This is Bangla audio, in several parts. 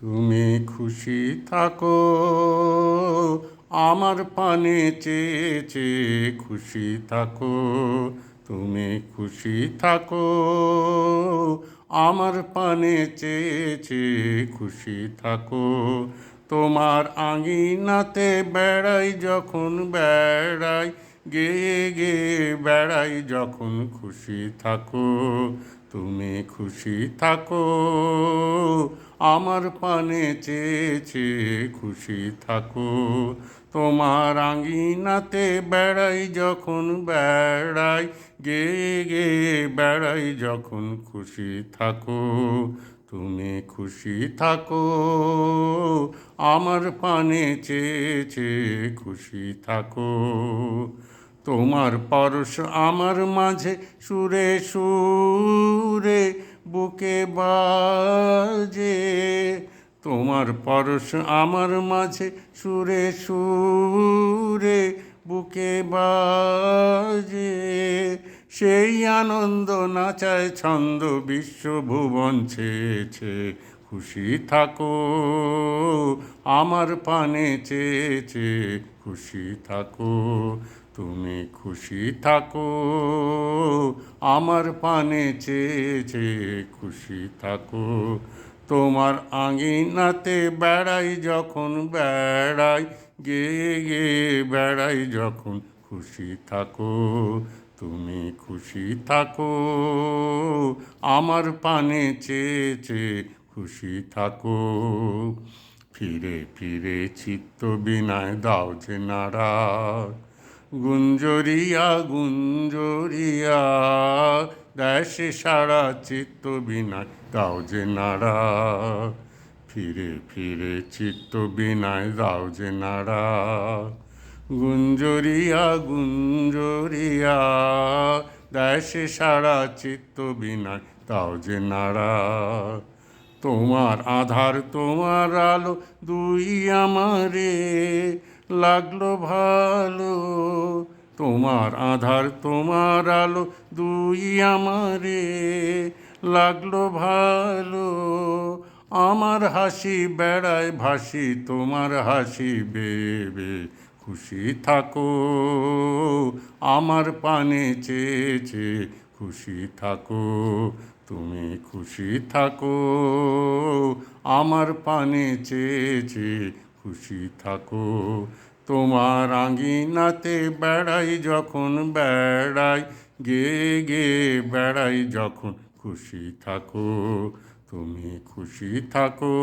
তুমি খুশি থাকো, আমার পানে চেয়ে চেয়ে খুশি থাকো, তুমি খুশি থাকো, আমার পানে চেয়ে চেয়ে খুশি থাকো, তোমার আঙিনাতে বেড়াই যখন বেড়াই, গেয়ে গেয়ে বেড়াই যখন খুশি থাকো, তুমি খুশি থাকো আমার পানে চেয়ে চেয়ে খুশি থাকো। তোমার আঙিনাতে বেড়াই যখন বেড়াই গেয়ে গে বেড়াই যখন খুশি থাকো। তুমি খুশি থাকো। আমার পানে চেয়ে চেয়ে খুশি থাকো। তোমার পরশ আমার মাঝে সুরে সুরে বুকে বাজে। তোমার পরশ আমার মাঝে সুরে সুরে বুকে বাজে। সেই আনন্দ নাচায় ছন্দ বিশ্বভুবন ছেয়েছে। খুশি থাকো, আমার পানে চেয়েছে। খুশি থাকো তুমি খুশি থাকো, আমার পানে চেয়েছে খুশি থাকো। তোমার আঙিনাতে বেড়াই যখন বেড়াই, গেয়ে গেয়ে বেড়াই যখন খুশি থাকো। তুমি খুশি থাকো, আমার পানে চেয়ে চেয়ে খুশি থাকো। ফিরে ফিরে চিত্ত বিনায় দাও যে নাড়া গুঞ্জরিয়া গুঞ্জরিয়া। দেশে সারা চিত্ত বিনায় দাও যে নাড়া। ফিরে ফিরে চিত্ত বিনায় দাও যে নাড়া। গুঞ্জরিয়া গুঞ্জরিয়া। দেশে সারা চিত্ত বিনায় দাও যে নাড়া। তোমার আধার, তোমার আলো, দুই আমারে। লাগল ভালো। তোমার আধার, তোমার আলো দুই আমারে। লাগল ভালো, আমার হাসি বেড়ায় ভাসি, তোমার হাসি বেবে খুশি থাকো। আমার পানে চেয়েছে খুশি থাকো, তুমি খুশি থাকো। আমার পানে চেয়েছে খুশি থাকো তোমার আঙিনাতে বেড়াই যখন বেড়াই, গে গে বেড়াই যখন খুশি থাকো, তুমি খুশি থাকো।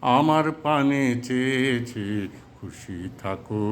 আমার পানে চেয়েছে খুশি থাকো।